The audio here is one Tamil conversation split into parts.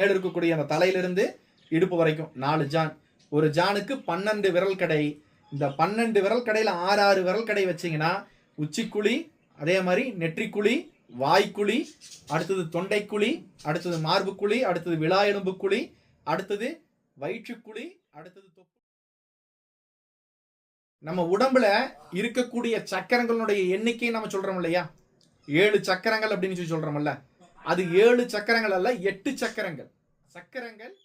மேல இருக்கக்கூடிய அந்த தலையிலிருந்து இடுப்பு வரைக்கும் நாலு ஜான். ஒரு ஜானுக்கு பன்னெண்டு விரல் கடை. இந்த பன்னெண்டு விரல் கடையில் ஆறு ஆறு விரல் கடை வச்சீங்கன்னா உச்சிக்குழி அதே மாதிரி நெற்றிக்குழி வாய்க்குழி அடுத்தது தொண்டைக்குழி அடுத்தது மார்புக்குழி அடுத்தது விழா எலும்புக்குழி அடுத்தது வயிற்றுக்குழி அடுத்தது தொப்பு நம்ம உடம்புல இருக்கக்கூடிய சக்கரங்களுடைய எண்ணிக்கை நம்ம சொல்றோம் இல்லையா? ஏழு சக்கரங்கள் அப்படின்னு சொல்லி சொல்றோம்ல. அது ஏழு சக்கரங்கள் அல்ல எட்டு சக்கரங்கள். சக்கரங்கள்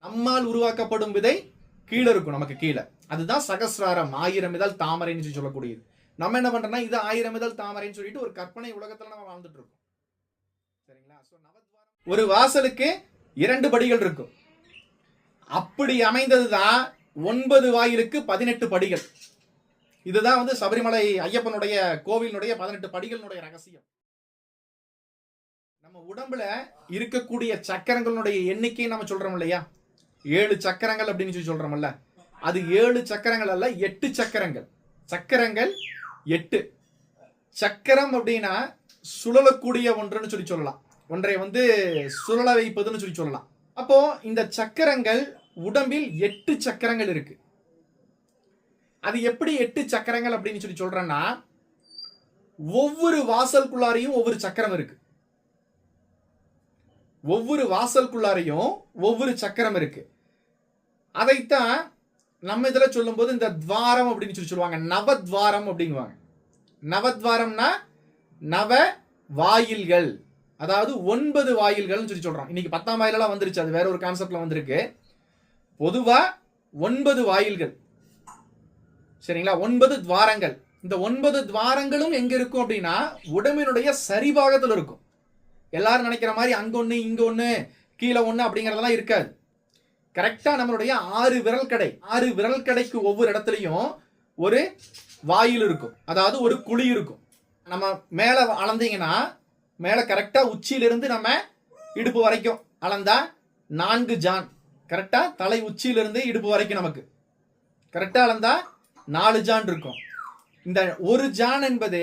நம்மால் உருவாக்கப்படும் விதை கீழே இருக்கும் நமக்கு கீழே. அதுதான் சகசிராரம் ஆயிரம் இதழ் தாமரைன்னு சொல்லி சொல்லக்கூடியது. நம்ம என்ன பண்றோம்னா இது ஆயிரம் இதழ் தாமரைன்னு சொல்லிட்டு ஒரு கற்பனை உலகத்துல நம்ம வாழ்ந்துட்டு இருக்கோம். சரிங்களா? ஒரு வாசலுக்கு இரண்டு படிகள் இருக்கும். அப்படி அமைந்ததுதான் ஒன்பது வாயிலுக்கு பதினெட்டு படிகள். இதுதான் வந்து சபரிமலை ஐயப்பனுடைய கோவிலினுடைய பதினெட்டு படிகளினுடைய ரகசியம். நம்ம உடம்புல இருக்கக்கூடிய சக்கரங்களுடைய எண்ணிக்கையை நம்ம சொல்றோம் இல்லையா? ஏழு சக்கரங்கள் அப்படின்னு சொல்லி சொல்றோம்ல. அது ஏழு சக்கரங்கள் அல்ல எட்டு சக்கரங்கள். சக்கரங்கள் எட்டு. சக்கரம் அப்படின்னா சுழலக்கூடிய ஒன்றுன்னு சொல்லி சொல்லலாம். ஒன்றை வந்து சுழல வைப்பதுன்னு சொல்லி சொல்லலாம். அப்போ இந்த சக்கரங்கள் உடம்பில் எட்டு சக்கரங்கள் இருக்கு. அது எப்படி எட்டு சக்கரங்கள் அப்படின்னு சொல்லி சொல்றேன்னா ஒவ்வொரு வாசலுக்குள்ளாரையும் ஒவ்வொரு சக்கரம் இருக்கு. ஒவ்வொரு வாசலுக்குள்ளாரையும் ஒவ்வொரு சக்கரம் இருக்கு. அதைத்தான் நம்ம இதில் சொல்லும்போது இந்த துவாரம் அப்படின்னு சொல்லி சொல்லுவாங்க. நவத்வாரம் அப்படிங்குவாங்க. நவத்வாரம்னா நவ வாயில்கள். அதாவது ஒன்பது வாயில்கள்னு சொல்லி சொல்கிறோம் இன்னைக்கு பத்தாம் வாயிலெல்லாம் வந்துருச்சு. அது வேற ஒரு கான்செப்டில் வந்திருக்கு. பொதுவாக ஒன்பது வாயில்கள். சரிங்களா? ஒன்பது துவாரங்கள். இந்த ஒன்பது துவாரங்களும் எங்கே இருக்கும் அப்படின்னா உடம்பினுடைய சரிபாகத்தில் இருக்கும். எல்லாரும் நினைக்கிற மாதிரி அங்கே ஒன்று இங்கே ஒன்று கீழே ஒன்று அப்படிங்கிறதெல்லாம் இருக்காது. கரெக்டாக நம்மளுடைய ஆறு விரல் கடை ஆறு விரல் கடைக்கு ஒவ்வொரு இடத்துலையும் ஒரு வாயில் இருக்கும். அதாவது ஒரு குழி இருக்கும். நம்ம மேலே அளந்தீங்கன்னா மேலே கரெக்டாக உச்சியிலிருந்து நம்ம இடுப்பு வரைக்கும் அளந்தா நான்கு ஜான். கரெக்டாக தலை உச்சியிலிருந்து இடுப்பு வரைக்கும் நமக்கு. கரெக்டாக அளந்தா நாலு ஜான் இருக்கும். இந்த ஒரு ஜான் என்பது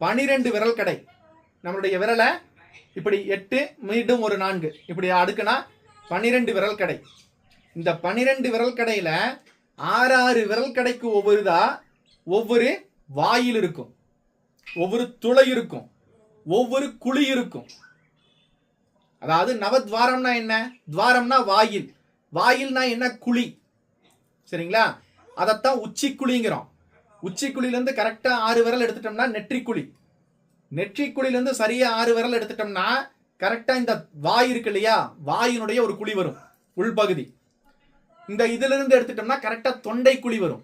பனிரெண்டு விரல் கடை. நம்மளுடைய விரலை இப்படி எட்டு மீண்டும் ஒரு நான்கு. இப்படி அடுக்குனா பன்னிரெண்டு விரல் கடை. இந்த பன்னிரெண்டு விரல் கடையில் ஆறு ஆறு விரல் கடைக்கு ஒவ்வொருதா ஒவ்வொரு வாயில் இருக்கும். ஒவ்வொரு துளை இருக்கும். ஒவ்வொரு குழி இருக்கும். அதாவது நவத்வாரம்னா என்ன? துவாரம்னா வாயில். வாயில்னா என்ன? குழி. சரிங்களா? அதைத்தான் உச்சி குழிங்கிறோம் உச்சி கரெக்டாக ஆறு விரல் எடுத்துட்டோம்னா நெற்றி குழி நெற்றி சரியா ஆறு விரல் எடுத்துட்டோம்னா கரெக்டாக இந்த வாய் இருக்கு இல்லையா? வாயினுடைய ஒரு குழி வரும் உள்பகுதி இந்த இதுல இருந்து எடுத்துட்டோம்னா கரெக்டாக தொண்டை குழி வரும்.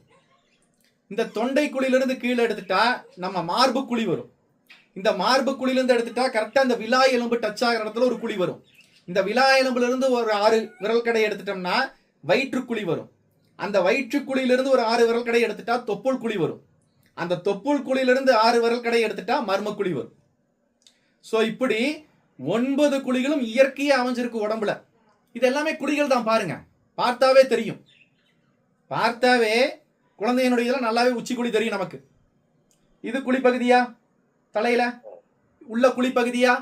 இந்த தொண்டை குழியிலிருந்து கீழே எடுத்துட்டா நம்ம மார்பு குழி வரும். இந்த மார்பு குழியிலிருந்து எடுத்துட்டா கரெக்டா இந்த விலா எலும்பு டச் ஆகிற இடத்துல ஒரு குழி வரும். இந்த விலா எலும்புலேருந்து ஒரு ஆறு விரல் கடை எடுத்துட்டோம்னா வயிற்றுக்குழி வரும். அந்த வயிற்றுக்குழியிலிருந்து ஒரு ஆறு விரல் கடை எடுத்துட்டா தொப்புள் குழி வரும். அந்த தொப்புள் குழியிலிருந்து ஆறு விரல் கடை எடுத்துட்டா மர்ம குழி வரும். ஸோ இப்படி ஒன்பது குழிகளும் இயற்கையாக அமைஞ்சிருக்கு உடம்புல. இது எல்லாமே குழிகள் தான் பாருங்க. பார்த்தாவே தெரியும். பார்த்தாவே குழந்தையினுடைய இதெல்லாம் நல்லாவே உச்சி குழி தெரியும் நமக்கு. இது குழிப்பகுதியா தலையில? உள்ள குழிப்பகுதியா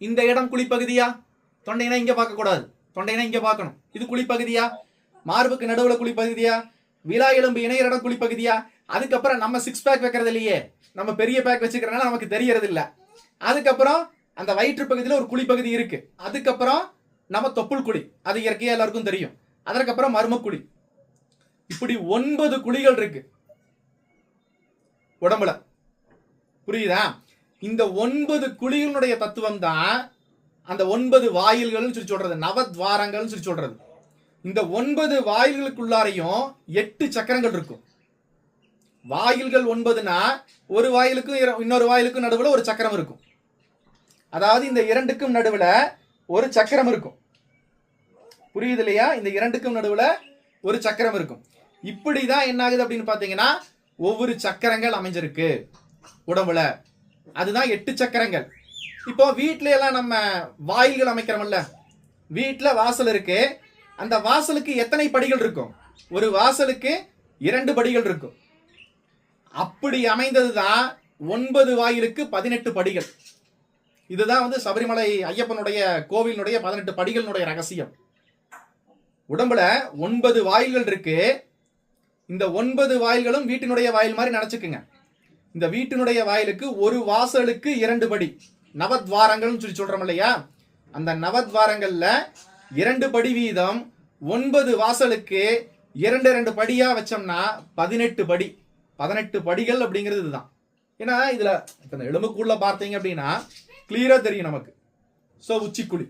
இந்த இடம் குழிப்பகுதியா தொண்டைனா இங்க பார்க்க கூடாது தொண்டைனா இங்க பார்க்கணும். இது குழிப்பகுதியா மார்புக்கு நடுவுல குழிப்பகுதியா விழா எலும்பு இணையற குழிப்பகுதியா அதுக்கப்புறம் நம்ம சிக்ஸ் பேக் வைக்கிறது இல்லையே நம்ம பெரிய பேக் வச்சுக்கிறனால நமக்கு தெரியறது இல்லை அதுக்கப்புறம் அந்த வயிற்று பகுதியில் ஒரு குழிப்பகுதி இருக்கு. அதுக்கப்புறம் நம்ம தொப்புள் குழி. அது இயற்கையாக எல்லாருக்கும் தெரியும். அதற்கப்புறம் மருமக்குழி. இப்படி ஒன்பது குழிகள் இருக்கு. உடம்புல. புரியுதா? இந்த ஒன்பது குழிகளுடைய தத்துவம் தான் அந்த ஒன்பது வாயில்கள்னு சொல்லி சொல்றது. நவத்வாரங்கள்னு சொல்லி சொல்றது. இந்த ஒன்பது வாயில்களுக்குள்ளாரையும் எட்டு சக்கரங்கள் இருக்கும். வாயில்கள் ஒன்பதுனா ஒரு வாயிலுக்கும் இர- இன்னொரு வாயிலுக்கும் நடுவில் ஒரு சக்கரம் இருக்கும். அதாவது இந்த இரண்டுக்கும் நடுவில் ஒரு சக்கரம் இருக்கும். புரியுது இல்லையா? இந்த இரண்டுக்கும் நடுவில் ஒரு சக்கரம் இருக்கும். இப்படி தான் என்ன ஆகுது அப்படின்னு பார்த்தீங்கன்னா ஒவ்வொரு சக்கரங்கள் அமைஞ்சிருக்கு உடம்புல. அதுதான் எட்டு சக்கரங்கள். இப்போ வீட்டில எல்லாம் நம்ம வாயில்கள் அமைக்கிறோம்ல. வீட்டில் வாசல் இருக்கு. அந்த வாசலுக்கு எத்தனை படிகள் இருக்கும்? ஒரு வாசலுக்கு இரண்டு படிகள் இருக்கும். அப்படி அமைந்தது தான் ஒன்பது வாயிலுக்கு பதினெட்டு படிகள். இதுதான் வந்து சபரிமலை ஐயப்பனுடைய கோவிலினுடைய பதினெட்டு படிகளினுடைய ரகசியம். உடம்புல ஒன்பது வாயில்கள் இருக்கு. இந்த ஒன்பது வாயில்களும் வீட்டினுடைய வாயில் மாதிரி நினைச்சுக்குங்க. இந்த வீட்டினுடைய வாயிலுக்கு ஒரு வாசலுக்கு இரண்டு படி. நவத்வாரங்கள்னு சொல்லி சொல்றோம் இல்லையா? அந்த நவத்வாரங்கள்ல இரண்டு படி வீதம் ஒன்பது வாசலுக்கு இரண்டு இரண்டு படியா வச்சோம்னா பதினெட்டு படி. பதினெட்டு படிகள் அப்படிங்கிறது இதுதான். ஏன்னா இதில் இப்போ இந்த எலும்புக்குள்ள பார்த்தீங்க அப்படின்னா கிளியராக தெரியும் நமக்கு. ஸோ உச்சிக்குழி.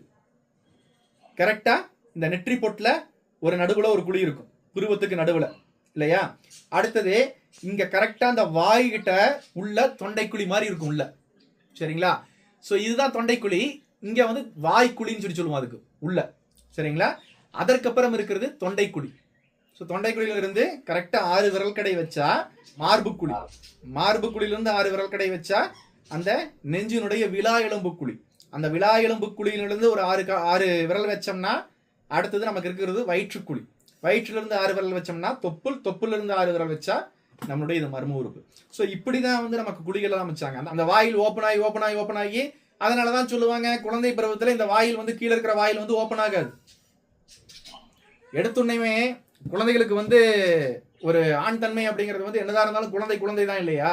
கரெக்டாக இந்த நெற்றி பொட்டில் ஒரு நடுவில் ஒரு குழி இருக்கும். புருவத்துக்கு நடுவில். இல்லையா? அடுத்தது இங்கே கரெக்டாக அந்த வாய்கிட்ட உள்ள தொண்டைக்குழி மாதிரி இருக்கும் உள்ள. சரிங்களா? ஸோ இதுதான் தொண்டைக்குழி. இங்கே வந்து வாய்க்குழின்னு சொல்லி சொல்லுவோம் அதுக்கு. உள்ள. சரிங்களா? அதற்கப்புறம் இருக்கிறது தொண்டைக்குழி. ஸோ தொண்டைக்குழியில இருந்து ஆறு விரல் கடை வச்சா மார்பு குழி மார்பு குழியிலிருந்து ஆறு விரல் கடை வச்சா அந்த நெஞ்சினுடைய விழா எலும்பு குழி அந்த விழா எலும்பு குழியிலிருந்து ஒரு ஆறு கா- ஆறு விரல் வச்சோம்னா அடுத்தது நமக்கு இருக்கிறது வயிற்றுக்குழி. வயிற்றிலிருந்து ஆறு விரல் வச்சோம்னா தொப்புள் தொப்புலிருந்து ஆறு விரல் வச்சா நம்மளுடைய இது மர்ம உறுப்பு. ஸோ இப்படி தான் வந்து நமக்கு குழிகள் அமைச்சாங்க. அந்த- அந்த வாயில் ஓப்பன் ஆகி ஓப்பன் ஆகி ஓப்பன் ஆகி அதனால தான் சொல்லுவாங்க குழந்தை பருவத்தில் இந்த வாயில் வந்து கீழே இருக்கிற வாயில் வந்து ஓப்பன் ஆகாது. எடுத்துடனே குழந்தைகளுக்கு வந்து ஒரு ஆண் தன்மை அப்படிங்கிறது வந்து என்னதான் இருந்தாலும் குழந்தை குழந்தை தான் இல்லையா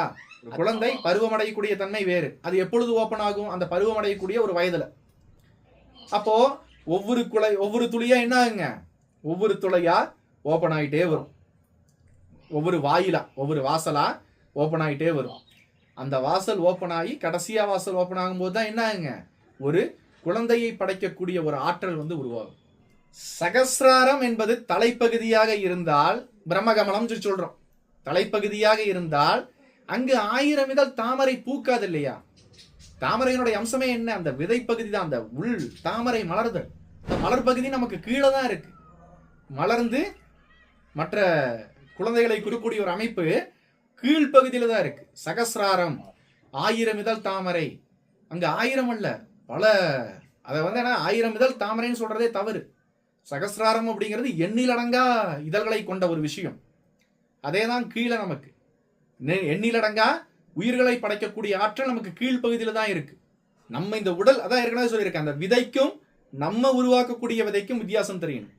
குழந்தை பருவமடையக்கூடிய தன்மை வேறு. அது எப்பொழுது ஓப்பன் ஆகும்? அந்த பருவமடையக்கூடிய ஒரு வயதுல. அப்போ ஒவ்வொரு குலை ஒவ்வொரு துளியா என்ன ஆகுங்க? ஒவ்வொரு துளையா ஓப்பன் ஆகிட்டே வரும். ஒவ்வொரு வாயிலா ஒவ்வொரு வாசலா ஓப்பன் ஆகிட்டே வரும். அந்த வாசல் ஓப்பன் ஆகி கடைசியா வாசல் ஓப்பன் ஆகும்போது தான் என்ன ஆகுங்க? ஒரு குழந்தையை படைக்கக்கூடிய ஒரு ஆற்றல் வந்து உருவாகும். சகசிராரம் என்பது தலைப்பகுதியாக இருந்தால் பிரம்மகமலம் சொல்லி சொல்றோம். தலைப்பகுதியாக இருந்தால் அங்கு ஆயிரம் இதழ் தாமரை பூக்காது இல்லையா? தாமரையினுடைய அம்சமே என்ன? அந்த விதை பகுதி தான் அந்த உள் தாமரை மலர்தல். அந்த மலர் பகுதி நமக்கு கீழே தான் இருக்கு. மலர்ந்து மற்ற குழந்தைகளை கொடுக்கக்கூடிய ஒரு அமைப்பு கீழ்ப்பகுதியில தான் இருக்கு. சகசிராரம் ஆயிரம் இதழ் தாமரை. அங்க ஆயிரம் அல்ல பல அதை வந்து என்ன? ஆயிரம் இதழ் தாமரைன்னு சொல்றதே தவறு. சகசிராரம் அப்படிங்கிறது எண்ணிலடங்கா இதழ்களை கொண்ட ஒரு விஷயம். அதே தான் கீழே நமக்கு. நெ- எண்ணிலடங்கா உயிர்களை படைக்கக்கூடிய ஆற்றல் நமக்கு கீழ்ப்பகுதியில் தான் இருக்கு. நம்ம இந்த உடல் அதான் ஏற்கனவே சொல்லியிருக்கேன். அந்த விதைக்கும் நம்ம உருவாக்கக்கூடிய விதைக்கும் வித்தியாசம் தெரியணும்.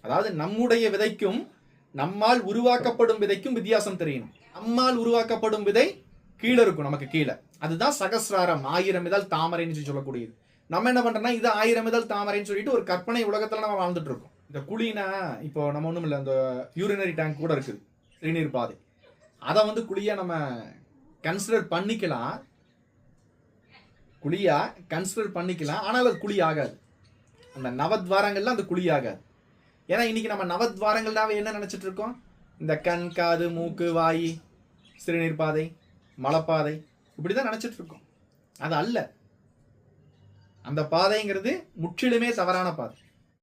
அதாவது நம்முடைய விதைக்கும் நம்மால் உருவாக்கப்படும் விதைக்கும் வித்தியாசம் தெரியணும். நம்மால் உருவாக்கப்படும் விதை கீழே இருக்கும் நமக்கு கீழே. அதுதான் சகசிராரம். ஆயிரம் இதழ் தாமரைன்னு சொல்லி சொல்லக்கூடியது. நம்ம என்ன பண்றோம்னா இது ஆயிரம் இதழ் தாமரைன்னு சொல்லிட்டு ஒரு கற்பனை உலகத்துல நம்ம வாழ்ந்துட்டு இருக்கோம். இந்த குழினா இப்போ நம்ம ஒன்றும் இல்லை அந்த யூரினரி டேங்க் கூட இருக்குது சிறுநீர் பாதை. அதை வந்து குழியா நம்ம கன்சிடர் பண்ணிக்கலாம். குழியா கன்சிடர் பண்ணிக்கலாம். ஆனால் அது குழி ஆகாது. அந்த நவத்வாரங்கள்லாம் அந்த குழி ஆகாது. ஏன்னா இன்னைக்கு நம்ம நவத்வாரங்கள்னாவே என்ன நினச்சிட்டு இருக்கோம்? இந்த கண் காது மூக்கு வாய் சிறுநீர் பாதை மலைப்பாதை இப்படி தான் நினச்சிட்டு இருக்கோம். அது அல்ல. அந்த பாதைங்கிறது முற்றிலுமே தவறான பாதை.